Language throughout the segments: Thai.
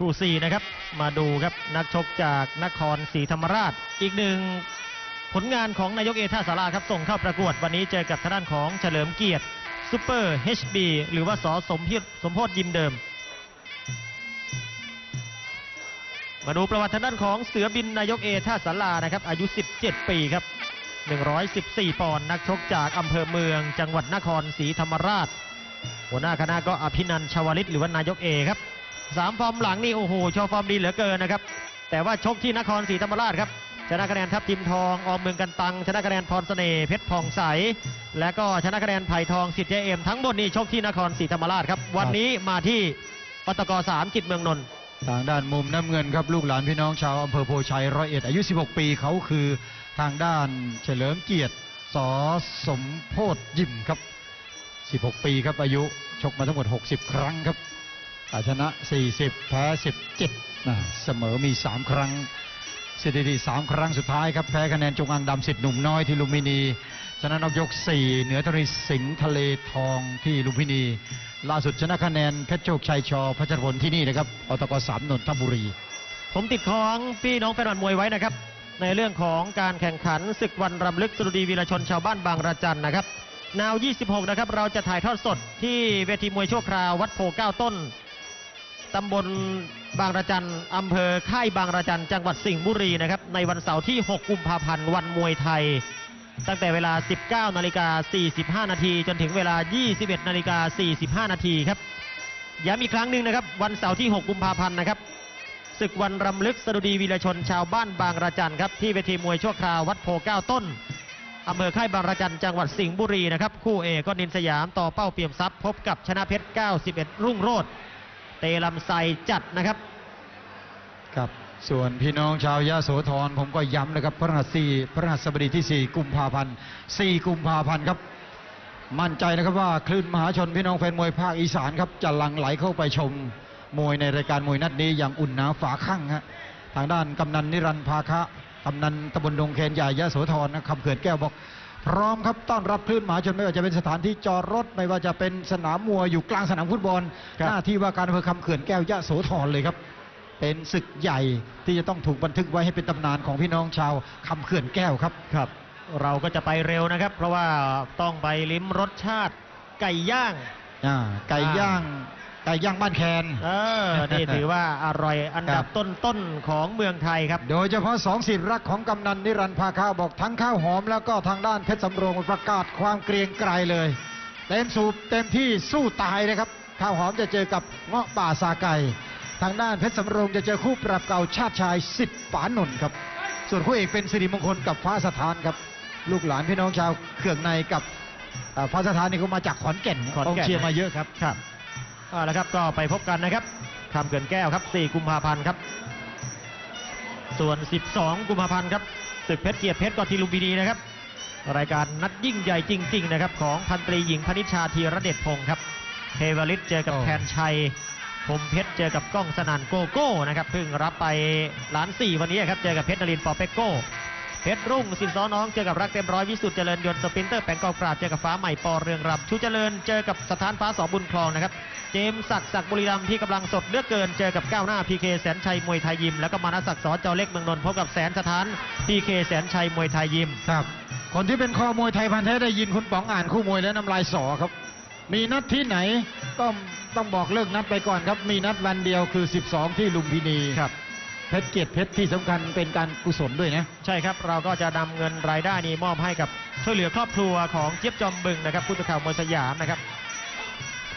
คู่สี่นะครับ มาดูครับนักชกจากนครศรีธรรมราช อีกหนึ่งผลงานของนายกเอท่าสาราครับส่งเข้าประกวดวันนี้เจอกับทางด้านของเฉลิมเกียรติซูเปอร์ HB หรือว่าสอสมพิษสมโพธยิมเดิม มาดูประวัติทางด้านของเสือบินนายกเอท่าสารานะครับ อายุ 17 ปีครับ 114 ปอนด์นักชกจากอำเภอเมือง จังหวัดนครศรีธรรมราช หัวหน้าคณะก็อภินันชวลิตหรือว่านายกเอครับ สามฟอร์มหลังนี่โอ้โหโชว์ฟอร์มดีเหลือเกินนะครับแต่ว่าชกที่นครศรีธรรมราชครับชนะคะแนนทัพทิมทองออมเมืองกันตัง ชนะคะแนนพรเสน่ห์เพชรพองใส และก็ชนะคะแนนไผ่ทองสิทธิ์เจเอ็มทั้งหมดนี่ชกที่นครศรีธรรมราชครับ วันนี้มาที่อตกสามจิตเมืองนนท์ทางด้านมุมน้ำเงินครับลูกหลานพี่น้องชาวอำเภอโพชัยร้อยเอ็ดอายุ 16 ปีเขาคือทางด้านเฉลิมเกียรติสอสมโพธยิมครับ 16 ปีครับอายุชกมาทั้งหมด 60 ครั้งครับอา ชนะ 40 แพ้ 17นะเสมอมี 3 ครั้งสถิติ3ครั้งสุดท้ายครับ แพ้คะแนนจงอางดำสิทธิ์หนุ่มน้อยที่ลุมพินี ชนะนอกยก 4 เหนือทรีสิงห์ทะเลทองที่ลุมพินี ล่าสุดชนะคะแนนเพชรโชคชัยชอพัชรพลที่นี่นะครับอตกสามนนทบุรี ผมติดของพี่น้องแฟนบอลมวยไว้นะครับ ในเรื่องของการแข่งขันศึกวันรำลึกสุดีวีรชนชาวบ้านบางระจันนะครับนาว 26 นะครับ เราจะถ่ายทอดสดที่เวทีมวยชั่วคราววัดโพเก้าต้น ตำบลบางระจันอำเภอค่ายบางระจันจังหวัดสิงห์บุรีนะครับ ในวันเสาร์ที่ 6 กุมภาพันธ์ วันมวยไทย ตั้งแต่เวลา 19 นาฬิกา 45 นาทีจนถึงเวลา 21 นาฬิกา 45 นาทีครับ ย้ำอีกครั้งหนึ่งนะครับ วันเสาร์ที่ 6 กุมภาพันธ์นะครับศึกวันรำลึกสดุดีวีรชนชาวบ้านบางระจันครับ ที่เวทีมวยชั่วคราววัดโพเก้าต้นอำเภอค่ายบางระจันจังหวัดสิงห์บุรีนะครับ คู่เอกก็นินสยามต่อเป้าเปี่ยมทรัพย์พบกับชนะเพชร 91 รุ่งโรจน์ เตลำไซจัดนะครับ ครับ ส่วนพี่น้องชาวยะโสธรผมก็ย้ำนะครับพระรหัสสี่พระรหัสบดีที่ 4 กุมภาพันธ์ 4 กุมภาพันธ์ครับ มั่นใจนะครับว่าคลื่นมหาชนพี่น้องแฟนมวยภาคอีสานครับจะหลั่งไหลเข้าไปชมมวยในรายการมวยนัดนี้อย่างอุ่นหนาฝาข้างฮะทางด้านกำนันนิรันดร์ภาคะกำนันตำบลดงเคนใหญ่ยะโสธรนะคำเขื่อนแก้วบอก พร้อมครับต้อนรับคลื่นมหาชนไม่ว่าจะเป็นสถานที่จอดรถไม่ว่าจะเป็นสนามมวยอยู่กลางสนามฟุตบอลครับหน้าที่ว่าการอำเภอคำเขื่อนแก้วยะโสธรเลยครับ เป็นศึกใหญ่ที่จะต้องถูกบันทึกไว้ให้เป็นตำนานของพี่น้องชาวคำเขื่อนแก้วครับครับ เราก็จะไปเร็วนะครับ เพราะว่าต้องไปลิ้มรสชาติไก่ย่างอ่าไก่ย่าง ไก่ย่างบ้านแคนเออนี่ถือว่าอร่อยอันดับต้นๆของเมืองไทยครับ โดยเฉพาะสองสิทธิ์รักของกำนันนิรันดร์ภาคาบอกทั้งข้าวหอมแล้วก็ทางด้านเพชรสำโรงประกาศความเกรียงไกรเลยเต็มสูบเต็มที่สู้ตายเลยครับข้าวหอมจะเจอกับเงาะป่าซาไก่ทางด้านเพชรสำโรงจะเจอคู่ปรับเก่าชาติชายสิทธิ์ฝานนท์ครับ ส่วนคู่เอกเป็นสิริมงคลกับฟ้าสถานครับ ลูกหลานพี่น้องชาวเขื่องในกับเอ่อฟ้าสถานนี่ก็มาจากขอนแก่นขอนแก่นกงเชียร์มาเยอะครับครับ เอาละครับก็ไปพบกันนะครับคำเกินแก้วครับ 4 กุมภาพันธ์ครับ ส่วน 12 กุมภาพันธ์ครับศึกเพชรเกียรติเพชรก็ทีลุมพินีนะครับ รายการนัดยิ่งใหญ่จริง ๆ นะครับ ของพันตรีหญิงพนิชชาธีรเดชพงศ์ครับเทวลิตเจอกับโอ้แทนชัยพรหมเพชรเจอกับก้องสนานโกโก้นะครับเพิ่งรับไปล้านสี่วันนี้ครับเจอกับเพชรนรินทร์ปอเปกโก้ เพชรรุ่งสินซ้อน้องเจอกับรักเต็มร้อยวิสุทธิ์เจริญยนต์สปรินเตอร์แปงกองปราบเจอกับฟ้าใหม่ปอเรืองรำชูเจริญเจอกับสถานฟ้าสอบุญคลองนะครับเจมส์ศักดิ์ศักดิ์บุรีรัมย์ที่กำลังสดเลือกเกินเจอกับก้าวหน้าพีเคแสนชัยมวยไทยยิม แล้วก็มานัศักดิ์สอเจ้าเล็กเมืองนนท์พบกับแสนสถานพีเคแสนชัยมวยไทยยิมครับคนที่เป็นคอมวยไทยพันธุ์แท้ได้ยินคุณป๋องอ่านคู่มวยแล้วน้ำลายสอครับ มีนัดที่ไหนก็ต้องบอกเลิกนัดไปก่อนครับ มีนัดวันเดียวคือ 12 ที่ลุมพินีครับ เพชรเกียรติเพชรที่สำคัญเป็นการกุศลด้วยนะใช่ครับเราก็จะนำเงินรายได้นี้มอบให้กับช่วยเหลือครอบครัวของเจี๊ยบจอมบึงนะครับผู้สื่อข่าวมวยสยามนะครับ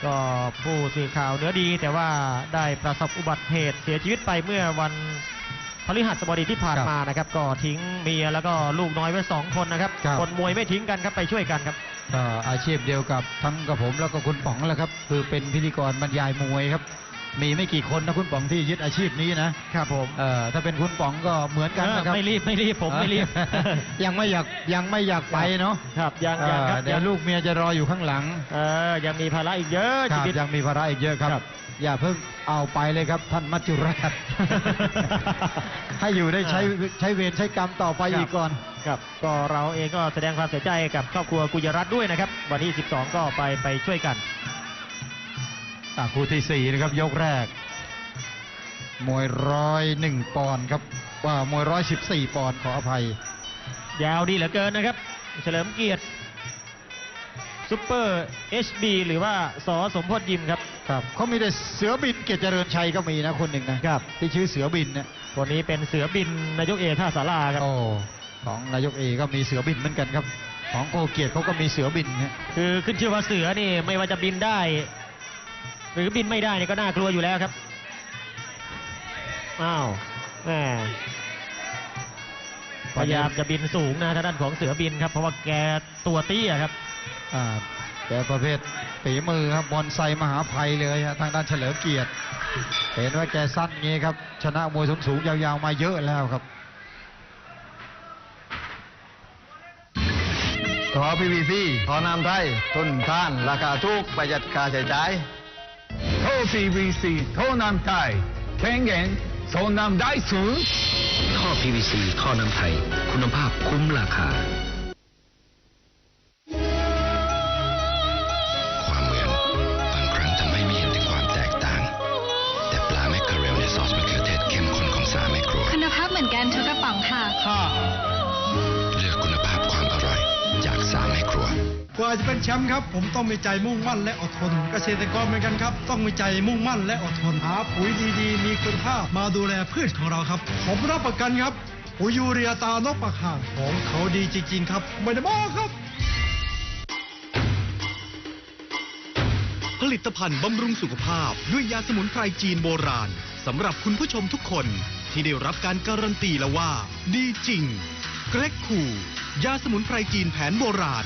ก็ผู้สื่อข่าวเนื้อดี แต่ว่าได้ประสบอุบัติเหตุเสียชีวิตไปเมื่อวันพฤหัสบดีที่ผ่านครับมานะครับ ก็ทิ้งเมียแล้วก็ลูกน้อยไว้สองคนนะครับครับคนมวยไม่ทิ้งกันครับไปช่วยกันครับก็อาชีพเดียวกับทั้งกับผมแล้วก็คุณป๋องแหล้วครับ คือเป็นพิธีกรบรรยายมวยครับ มีไม่กี่คนนะคุณป๋องที่ยึดอาชีพนี้นะครับผมเอ่อถ้าเป็นคุณป๋องก็เหมือนกันนะครับไม่รีบไม่รีบผมไม่รีบ ยังไม่อยากยังไม่อยากไปเนาะครับยังยังครับเอ่อเดี๋ยวลูกเมียจะรออยู่ข้างหลังเออยังมีภาระอีกเยอะคชีรับวิตยังมีภาระอีกเยอะครับครับ อย่าเพิ่งเอาไปเลยครับท่านมัจจุราชให้อยู่ได้ใช้ใช้เวรใช้กรรมต่อไปครับอีกก่อนครับก็เราเองก็แสดงความเสียใจกับครอบครัวกุยรัตน์ด้วยนะครับ วันที่ 12 ก็ไปไปช่วยกัน อะคู่ที่สี่นะครับยกแรก มวยร้อยหนึ่งปอนด์ครับ ว่ามวยร้อยสิบสี่ปอนด์ขออภัย ยาวดีเหลือเกินนะครับ เฉลิมเกียรติซุปเปอร์ HB หรือว่าสอสมพศยิมครับ ครับเขามีแต่เสือบินเกียรติเจริญชัยก็มีนะคนหนึ่งนะครับ ที่ชื่อเสือบินเนี่ยคนนี้เป็นเสือบินนายกเอท่าสาราครับ โอ้ของนายกเอก็มีเสือบินเหมือนกันครับ ของโกเกียรติเขาก็มีเสือบินนะคือขึ้นชื่อว่าเสือนี่ไม่ว่าจะบินได้ หรือบินไม่ได้นี่ก็น่ากลัวอยู่แล้วครับ อ้าวแหมพยายามจะบินสูงนะทางด้านของเสือบินครับ เพราะว่าแกตัวเตี้ยครับอ่าแต่ประเภทฝีมือครับบอลไซมหาภัยเลยฮะทางด้านเฉลิมเกียรติ เห็นว่าแกสั้นงี้ครับ ชนะมวยสูงๆยาวๆมาเยอะแล้วครับทอพีวีซีทอนำไทยทนทาน ราคาถูกประหยัดค่าใช้จ่ายโทร PVC ท่อน้ำไทยแข็งแรงินโทรนำได้สูงท่อ PVC ท่อน้ำไทย คุณภาพคุ้มราคาาจะเป็นแชมป์ครับผมต้องมีใจมุ่งมั่นและอดทน เกษตรกรเหมือนกันครับ ต้องมีใจมุ่งมั่นและอดทนหาปุ๋ยดีๆ มีคุณภาพมาดูแลพืชของเราครับ ผมรับประกันครับปุ๋ยยูเรียตานกปะห่างของเขาดีจริง ๆ ครับ ไม่ได้บอกครับ ผลิตภัณฑ์บำรุงสุขภาพด้วยยาสมุนไพรจีนโบราณสำหรับคุณผู้ชมทุกคนที่ได้รับการการันตีแล้วว่า ดีจริง เกรกคูยาสมุนไพรจีนแผนโบราณ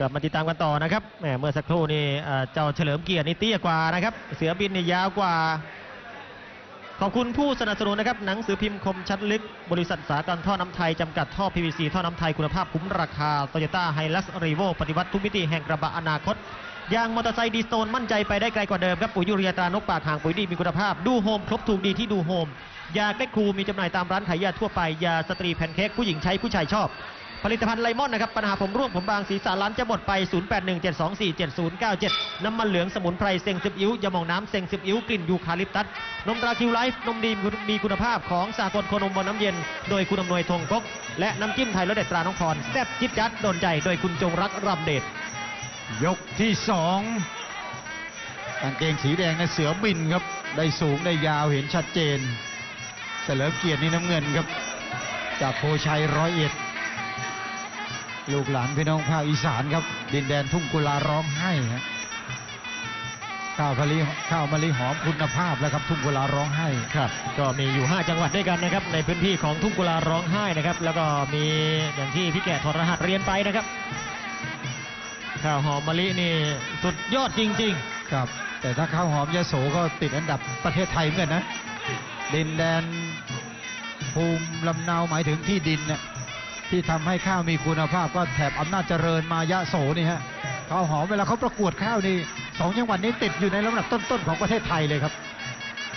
กลับมาติดตามกันต่อนะครับแหมเมื่อสักครู่นี่เจ้าเฉลิมเกียรตินี่เตี้ยกว่านะครับ เสือบินนี่ยาวกว่า ขอบคุณผู้สนับสนุนนะครับ หนังสือพิมพ์คมชัดลึก บริษัทสากลท่อน้ำไทย จำกัดท่อ PVC ท่อน้ำไทยคุณภาพคุ้มราคาโตโยต้าไฮลักซ์รีโวปฏิวัติทุกมิติแห่งกระบะอนาคตยางมอเตอร์ไซค์ดีสโตนมั่นใจไปได้ไกลกว่าเดิมครับปุ๋ยยูเรียตรานกปากห่างปุ๋ยดีมีคุณภาพ ดูโฮมครบถูกดีที่ดูโฮมยาแก้ครูมีจำหน่ายตามร้านขายยาทั่วไปยาสตรีแพนเค้กผู้หญิงใช้ผู้ชายชอบ ผลิตภัณฑ์ไลมอนนะครับปัญหาผมร่วงผมบางสีสารล้านจะหมดไป 0817247097 น้ำมันเหลืองสมุนไพรเซงซิบอิ้วยาหมองน้ำเซงซิบอิ้วกลิ่นยูคาลิปตัสนมตราคิวไลฟ์นมดีมีคุณภาพของสากลโคนมบนน้ำเย็น โดยคุณอำนวยธงกกและน้ำจิ้มไทยรสเด็ดตราน้องพรแซ่บจิ๊ดจัดโดนใจโดยคุณจงรักรำเดชยกที่สองกางเกงสีแดงในเสือบินครับ ได้สูงได้ยาวเห็นชัดเจนเฉลิมเกียรตินี่น้ำเงินครับ จากโพชัยร้อยเอ็ด ลูกหลานพี่น้องภาคอีสานครับ ดินแดนทุ่งกุลาร้องไห้ฮะข้าวมะลิข้าวมะลิหอมคุณภาพแล้วครับ ทุ่งกุลาร้องไห้ครับ ก็มีอยู่ 5 จังหวัดด้วยกันนะครับ ในพื้นที่ของทุ่งกุลาร้องไห้นะครับ แล้วก็มีอย่างที่พี่แก่ทรหัสเรียนไปนะครับ ข้าวหอมมะลินี่สุดยอดจริงครับ แต่ถ้าข้าวหอมยโสก็ติดอันดับประเทศไทยเหมือนกันนะดินแดนภูมิลำเนาหมายถึงที่ดินน่ะ ที่ทำให้ข้าวมีคุณภาพก็แถบอำนาจเจริญมายะโสนี่ฮะข้าวหอมเวลาเขาประกวดข้าวนี่สองจังหวัดนี้ติดอยู่ในลำดับต้นๆของประเทศไทยเลยครับ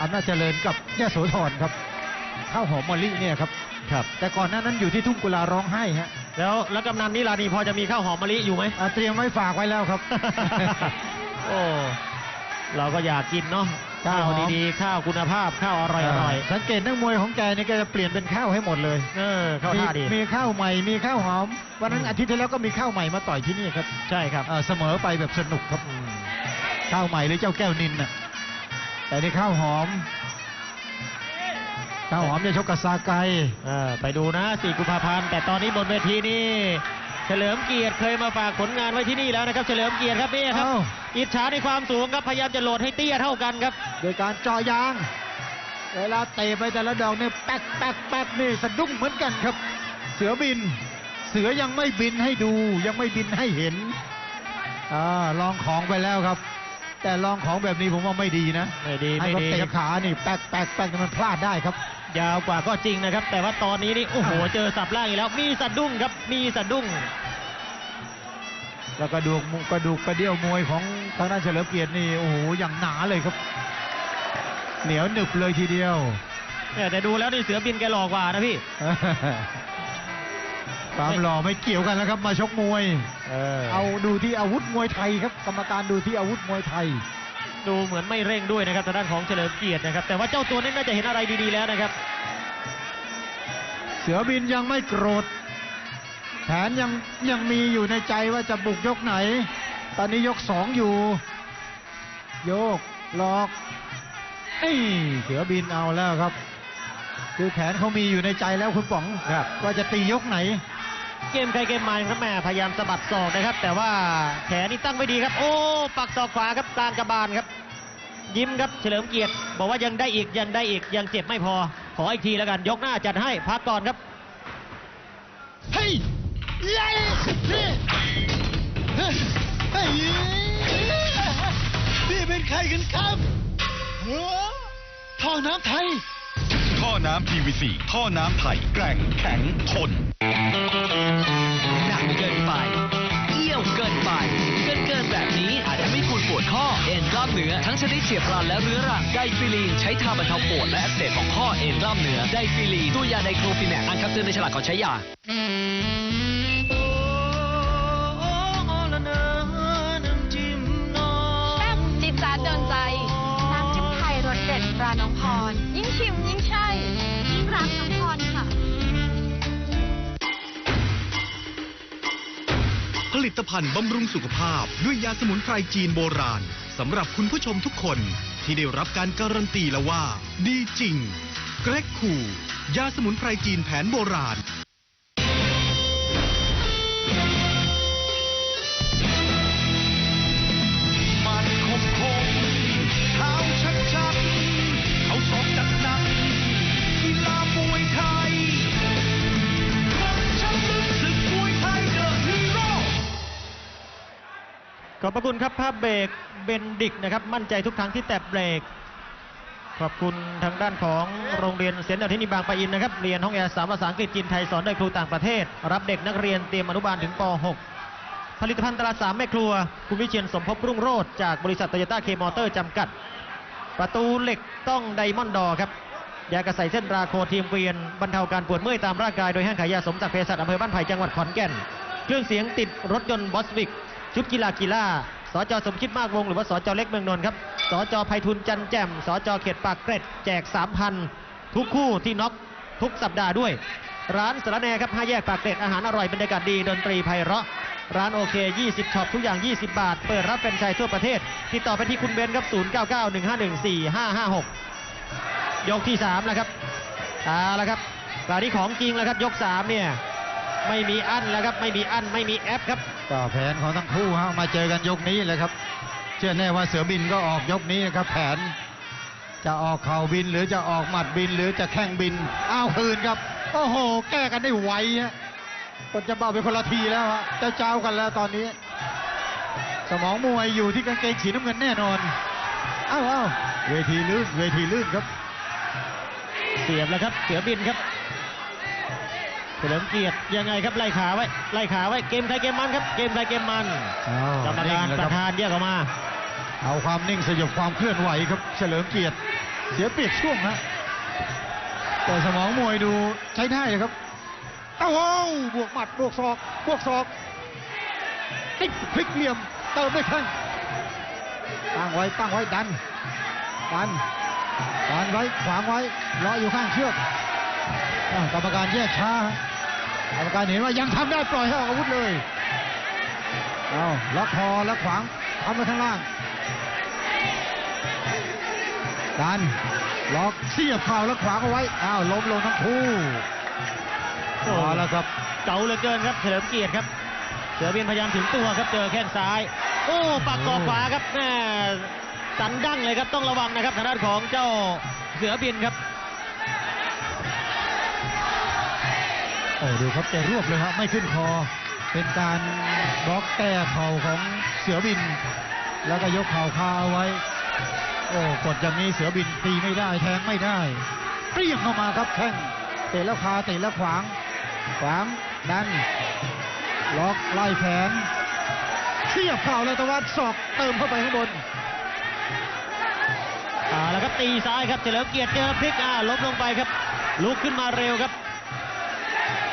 อำนาจเจริญกับยะโสธรครับข้าวหอมมะลิเนี่ยครับๆครับ แต่ก่อนหน้านั้นอยู่ที่ทุ่งกุลาร้องไห้ฮะแล้วแล้วกำนันนิรานีพอจะมีข้าวหอมมะลิอยู่ไหมอ่าเตรียมไว้ฝากไว้แล้วครับ โอ้เราก็อยากกินเนาะ ข้าข้าววหอมดีๆข้าวคุณภาพข้าวอร่อยอร่อยสังเกตนักมวยของแกนี่ก็จะเปลี่ยนเป็นข้าวให้หมดเลยเออข้าวท่าดีมีมีข้าวใหม่มีข้าวหอมวันนั้นอาทิตย์ที่แล้วก็มีข้าวใหม่มาต่อยที่นี่ครับใช่ครับเอ่อเสมอไปแบบสนุกครับอืมข้าวใหม่หรือเจ้าแก้วนินน่ะแต่ในข้าวหอมข้าวหอมจะชกกับซาไกเออไปดูนะ4กุมภาพันธ์แต่ตอนนี้บนเวทีนี่ เฉลิมเกียรติเคยมาฝากผลงานไว้ที่นี่แล้วนะครับ เฉลิมเกียรติครับนี่ครับ เอ้า อิจฉาในความสูงครับพยายามจะโหลดให้เตี้ยเท่ากันครับ โดยการเจาะยาง เวลาเตะไปแต่ละดอกเนี่ยแป๊กแป๊กแป๊กนี่สะดุ้งเหมือนกันครับ เสือบิน เสือยังไม่บินให้ดู ยังไม่บินให้เห็นอ่าลองของไปแล้วครับ แต่ลองของแบบนี้ผมว่าไม่ดีนะไม่ดีให้ไม่เขาดีเตะครับ ขานี่แป๊กแป๊กแป๊กมันพลาดได้ครับ ยาวกว่าก็จริงนะครับ แต่ว่าตอนนี้นี่โอ้โหเจอสับล่างอีกแล้ว มีสะดุ้งครับ มีสะดุ้ง แล้วกระดูกมุกระดูกกระเดี่ยวมวยของทางด้านเฉลิมเกียรตินี่โอ้โหอย่างหนาเลยครับ เหนียวหนึบเลยทีเดียวเนี่ยแต่ดูแล้วนี่เสือบินแกหลอกกว่านะพี่ความหล่อไม่เกี่ยวกันแล้วครับมาชกมวย เอาดูที่อาวุธมวยไทยครับ กรรมการดูที่อาวุธมวยไทย ดูเหมือนไม่เร่งด้วยนะครับทางด้านของเฉลิมเกียรตินะครับ แต่ว่าเจ้าตัวนี้น่าจะเห็นอะไรดีๆแล้วนะครับ เสือบินยังไม่โกรธแผนยังยังมีอยู่ในใจว่าจะบุกยกไหน ตอนนี้ยกสองอยู่ โยกหลอกเอ้ยเสือบินเอาแล้วครับ คือแผนเขามีอยู่ในใจแล้วคุณป๋องว่าจะตียกไหน เกมใครเกมมันครับแม่พยายามสะบัดศอกนะครับ แต่ว่าแขนนี่ตั้งไม่ดีครับ โอ้ปักศอกขวาครับกลางกระบาลครับ ยิ้มครับเฉลิมเกียรติ บอกว่ายังได้อีกยังได้อีกยังเจ็บไม่พอ ขออีกทีแล้วกัน ยกหน้าจัดให้พักก่อนครับเฮ้ยเย้นี่เฮ้ยนี่เป็นใครกันครับท่อน้ำไทย ท่อน้ำ PVC ท่อน้ำไทยแกร่งแข็งทน หนักเกินไปเอี้ยวเกินไป เกินเกินแบบนี้อาจจะไม่คุณปวดข้อเอ็นกล้ามเนื้อทั้งชนิดเฉียบพลันและเรื้อรังไดฟิลีนใช้ทาบรรเทาปวดและอักเสบของข้อเอ็นกล้ามเนื้อไดฟิลีนตัวยาไดโครฟินแนกอ่านคำเตือนในฉลากก่อนใช้ยาแซ่บจี๊ดจ๊าโดนใจ น้ำจิ้มไทยรสเด็ดตราน้องพร ลิตภัณฑ์บำรุงสุขภาพด้วยยาสมุนไพรจีนโบราณสำหรับคุณผู้ชมทุกคนที่ได้รับการการันตีแล้วว่า ดีจริง เกรกคู ยาสมุนไพรจีนแผนโบราณ ขอบพระคุณครับภาพเบรกเบนดิกนะครับ มั่นใจทุกครั้งที่แตะเบรก ขอบคุณทางด้านของโรงเรียนเสียนอธินีบางปะอินนะครับ เรียนห้องแอร์สามภาษาอังกฤษจีนไทยสอนโดยครูต่างประเทศ รับเด็กนักเรียนเตรียมอนุบาลถึงป .6 ผลิตภัณฑ์ตราสามแม่ครัว คุณวิเชียนสมภพรุ่งโรจน์จากบริษัทโตโยต้าเคมอเตอร์จำกัด ประตูเหล็กต้องไดมอนด์ดอครับยากระใสเส้นราโคทีมเกวียนบรรเทาการปวดเมื่อยตามร่างกายโดยห้างขายยาสมศักดิ์เภสัชอำเภอบ้านไผ่จังหวัดขอนแก่น เครื่องเสียงติดรถยนต์บอสวิก ชุดกีฬากีฬาสจสมคิดมากวงหรือว่าสจเล็กเมืองนนท์ครับสจไพฑุลจันแจ่มสจเขตปากเกร็ดแจก 3,000 ทุกคู่ที่น็อกทุกสัปดาห์ด้วย ร้านสารแนครับห้าแยกปากเกร็ดอาหารอร่อยบรรยากาศดีดนตรีไพเราะ ร้านโอเค 20ช็อปทุกอย่าง 20 บาท เปิดรับเป็นไชายทั่วประเทศ ติดต่อไปที่คุณเบนครับ 0991514556 ยกที่3แล้วครับเอาละครับคราวนี้ของจริงแล้วครับยก3เนี่ยไม่มีอั้นแล้วครับไม่มีอั้นไม่มีแอปครับ ก็แผนของทั้งคู่ฮะมาเจอกันยกนี้เลยครับ เชื่อแน่ว่าเสือบินก็ออกยกนี้นะครับ แผน จะออกเข่าบินหรือจะออกหมัดบินหรือจะแข้งบินอ้าวคืนครับโอ้โห แก้กันได้ไวฮะคนจะเบาไปคนละทีแล้วฮะเจ้าเจ้ากันแล้วตอนนี้ สมองมวยอยู่ที่กางเกงสีน้ำเงินแน่นอนอ้าวอ้าวเวทีลื่นเวทีลื่นครับ เสียบแล้วครับ เสือบินครับ ลิมเกียรติยังไงครับไล่ขาไว้ไล่ขาไว้เกมใครเกมมันครับเกมใครเกมมันอ้าวกรรมนิ่กางรแล้วปคระบธานแยกออกมา เอาความนิ่งสยบความเคลื่อนไหวครับเฉลิมเกียรติเสียเปรียบช่วงฮะแต่สมองมวยดูใช้ได้เลยครับเอ้าบวกหมัดบวกศอกบวกศอกติ๊กพลิกเหลี่ยมเติมด้วยแข้งตั้งไว้ตั้งไว้ดันดันดันไว้ขวางไว้รออยู่ข้างเชือกอ้าวกรรมการแยกช้าฮะ กรรมการเห็นว่ายังทำได้ปล่อยให้ออกอาวุธเลยเอาล็อกคอแล้วขวางทำไว้ข้างล่างดันล็อกเสียบเข่าแล้วขวางเอาไว้อ้าวล้มลงทั้งคู่โอ้แล้วครับเก๋าเหลือเกินครับเฉลิมเกียรติครับเสือเบินพยายามถึงตัวครับเจอแข้งซ้าย โอ้ปักกอกขวาครับแม่สันดั้งเลยครับต้องระวังนะครับทางด้านของเจ้าเสือบินครับ ดูครับแต่รวบเลยครับไม่ขึ้นคอ เป็นการบล็อกแก้เข่าของเสือบิน แล้วก็ยกเข่าคาเอาไว้ โอ้กดอย่างนี้เสือบินตีไม่ได้แทงไม่ได้เปรี้ยงเข้ามาครับแข้งเตะแล้วคาเตะแล้วขวาง ขวางดันล็อกไล่แขนเสียบเข่าแล้วตะวันศอกเติมเข้าไปข้างบนอ่าแล้วครับตีซ้ายครับเฉลิมเกียรติเจอพลิกอ่าล้มลงไปครับ ลุกขึ้นมาเร็วครับ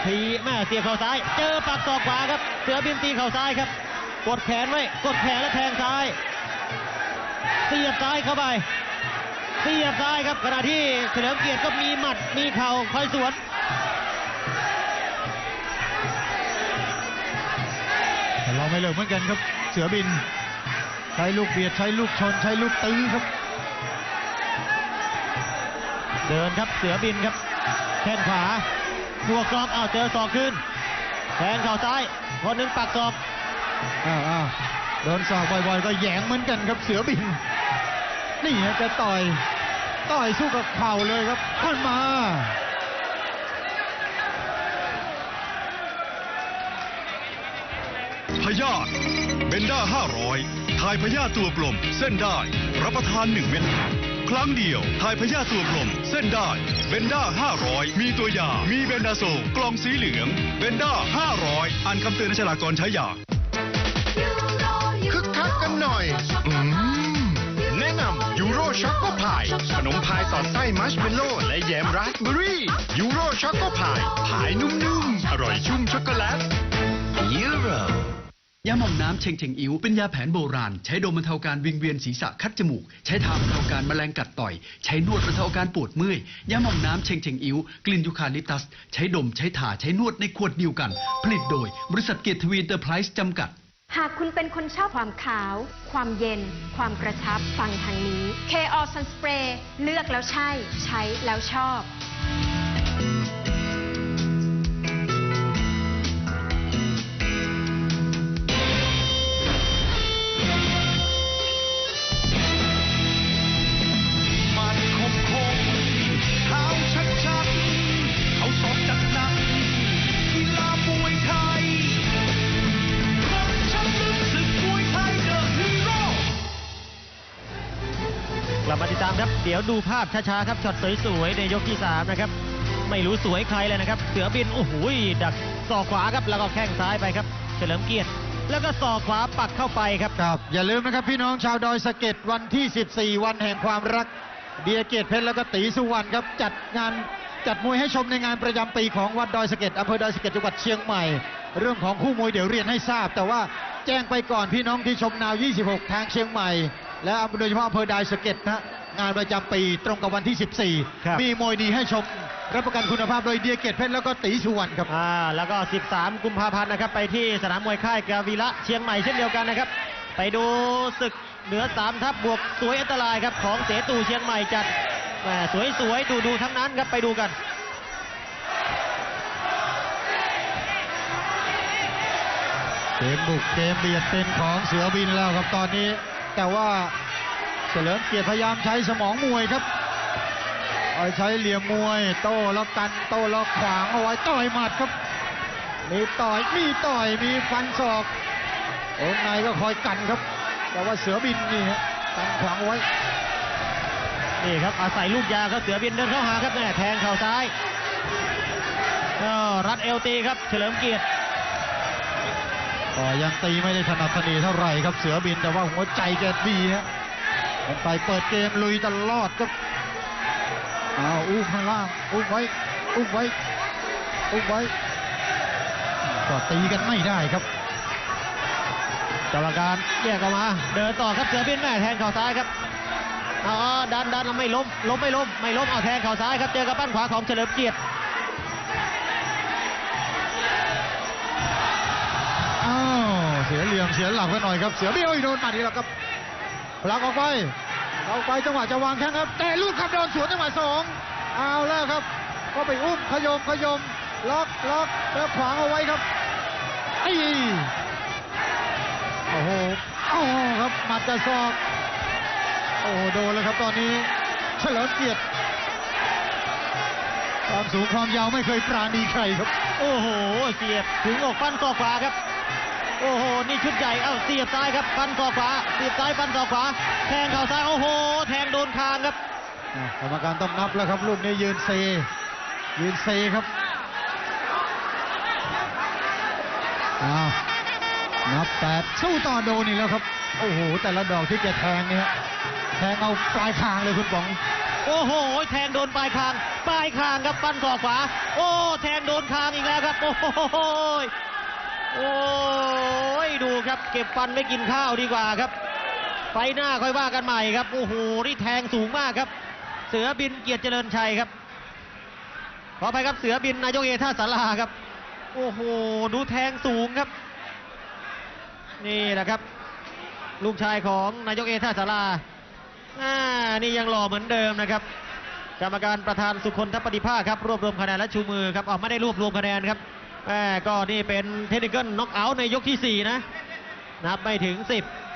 ทีแม่เสียบเข่าซ้าย เจอปักศอกขวาครับ เสือบินตีเข่าซ้ายครับ กดแขนไว้ กดแขนแล้วแทงซ้าย เสียบซ้ายเข้าไป เสียบซ้ายครับขณะที่เฉลิมเกียรติก็มีหมัดมีเข่าคอยสวนแต่เราไม่เลิกเหมือนกันครับ เสือบิน ใช้ลูกเบียดใช้ลูกชนใช้ลูกตื้อครับ เดินครับเสือบินครับแข้งขวา บวกศอกอ้าวเจอศอกขึ้นแทงเข่าซ้ายคนหนึ่งปักศอกอ้าวอ้าวโดนศอกบ่อยๆ ก็แหยงเหมือนกันครับเสือบิน นี่ฮะแกต่อยต่อยสู้กับเข่าเลยครับขึ้นมาพยาธิเบนด้า500 ทายพยาธิตัวกลม เส้นได้ รับประทาน 1 เม็ด ครั้งเดียวทายพยาธิตัวกลมเส้นได้เบนด้า 500 มีตัวยา มีเบนดาโซลกล่องสีเหลือง เบนด้า 500 อ่านคำเตือนในฉลากก่อนใช้ยาคึกคักกันหน่อยอืมแนะนำยูโรช็อกโกพาย ขนมพายสอดไส้มัชเมลโล่และแยมราสเบอร์รี่ยูโรช็อกโกพาย พายนุ่มๆ อร่อยชุ่มช็อกโกแลตยูโร ยาหม่องน้ำเชงเชงอิ๋วเป็นยาแผนโบราณ ใช้ดมบรรเทาการวิงเวียนศีรษะคัดจมูก ใช้ทาบรรเทาการแมลงกัดต่อย ใช้นวดบรรเทาการปวดเมื่อยยาหม่องน้ำเชงเชงอิ๋วกลิ่นยูคาลิปตัส ใช้ดมใช้ทาใช้นวดในขวดเดียวกัน ผลิตโดยบริษัทเกียรติวีเตอร์ไพรส์จำกัด หากคุณเป็นคนชอบความขาว ความเย็น ความกระชับฟังทางนี้ KO Sun Spray เลือกแล้วใช่ ใช้แล้วชอบ ดูภาพช้าๆครับช็อตสวยๆในยกที่3นะครับไม่รู้สวยใครเลยนะครับ เสือบินโอ้โหดักศอกขวาครับแล้วก็แข้งซ้ายไปครับ เฉลิมเกียรติ แล้วก็ศอกขวาปักเข้าไปครับครับ อย่าลืมนะครับพี่น้องชาวดอยสะเก็ดวันที่ 14 วันแห่งความรักเดียเกียรติเพชรแล้วก็ตีสุวรรณครับจัดงานจัดมวยให้ชมในงานประจำปีของวัดดอยสะเก็ดอำเภอดอยสะเก็ดจังหวัดเชียงใหม่ เรื่องของคู่มวยเดี๋ยวเรียนให้ทราบ แต่ว่าแจ้งไปก่อนพี่น้องที่ชมนาว 26 ทางเชียงใหม่ และโดยเฉพาะอำเภอดอยสะเก็ดนะ งานประจำปีตรงกับวันที่ ครับ 14 มีมวยดีให้ชม รับประกันคุณภาพโดยเดียเกียรติเพชรแล้วก็ตีสุวรรณครับ อ่าแล้วก็ 13 กุมภาพันธ์นะครับไปที่สนามมวยค่ายกาวีระเชียงใหม่เช่นเดียวกันนะครับ ไปดูศึกเหนือ 3 ทัพบวกสวยอันตรายครับของเสตูเชียงใหม่จัดแหมสวยๆ ดูๆ ทั้งนั้นครับไปดูกัน เกมบุกเกมเบียดเป็นของเสือบินแล้วครับตอนนี้ แต่ว่า เฉลิมเกียรติพยายามใช้สมองมวยครับเอาใช้เหลี่ยมมวย โต้แล้วกันโต้แล้วขวางเอาไว้ต่อยหมัดครับ มีต่อยมีต่อยมีฟันศอกองค์ในก็คอยกันครับ แต่ว่าเสือบินนี่ฮะกันขวางเอาไว้นี่ครับอาศัยลูกยาครับเสือบินเดินเข้าหาครับแม่แทงเข่าซ้ายก็รัดเอลตีครับ เฉลิมเกียรติก็ยังตีไม่ได้ถนัดถนีเท่าไหร่ครับเสือบินแต่ว่าหัวใจแกดีฮะ มันไปเปิดเกมลุยตลอดครับเอาอุ้มข้างล่างอุ้มไว้อุ้มไว้อุ้มไว้ก็ตีกันไม่ได้ครับกรรมการแยกออกมา เดินต่อครับเสือบินแม่แทงเข่าซ้ายครับอ๋อดันดันไม่ล้มล้มไม่ล้มไม่ล้มเอาแทงเข่าซ้ายครับเจอกับปั้นขวาของเฉลิมเกียรติอ้าวเสียเหลี่ยมเสียหลักไปหน่อยครับเสือบินโอ้ยโดนหมัดอีกแล้วครับพลักออกไป ออกไปจังหวะจะวางแข้งครับแต่ลูกขับโดนสวนจังหวะสองเอาแล้วครับ ก็ไปอุ้มขยมขยมล็อกล็อกแล้วขวางเอาไว้ครับไอ้โอ้โหโอ้โหครับหมัดกระซอกโอ้โหโดนเลยครับตอนนี้เฉลิมเกียรติความสูงความยาวไม่เคยปราณีใครครับ โอ้โห เสียบถึงอกฟันศอกขวาครับ โอ้โห นี่ชุดใหญ่ เอ้าเสียบซ้ายครับ ฟันศอกขวา เสียบซ้ายฟันศอกขวา แทงเข่าซ้าย โอ้โห แทงโดนคางครับอะกรรมการต้องนับแล้วครับ ลูกนี้ยืนเซยืนเซครับอ้าวนับแปดสู้ต่อโดนอีกแล้วครับ โอ้โห แต่ละดอกที่แกแทงเนี่ยแทงเอาปลายคางเลยคุณป๋อง โอ้โห แทงโดนปลายคาง ปลายคางครับฟันศอกขวา โอ้ แทงโดนคางอีกแล้วครับ โอ้โห โอ้ยดูครับ เก็บฟันไม่กินข้าวดีกว่าครับ ไฟหน้าค่อยว่ากันใหม่ครับ โอ้โหนี่แทงสูงมากครับ เสือบินเกียรติเจริญชัยครับขอไปครับเสือบินนายกเอท่าสาราครับ โอ้โหดูแทงสูงครับ นี่แหละครับ ลูกชายของนายกเอท่าสาราอ่านี่ยังหล่อเหมือนเดิมนะครับกรรมการประธานสุคนทัปฏิภาคครับรวบรวมคะแนนและชูมือครับอ๋อไม่ได้รวบรวมคะแนนครับ ก็นี่เป็นเทคนิคเกิลน็อกเอาท์ในยกที่ 4 นะ นับไม่ถึง 10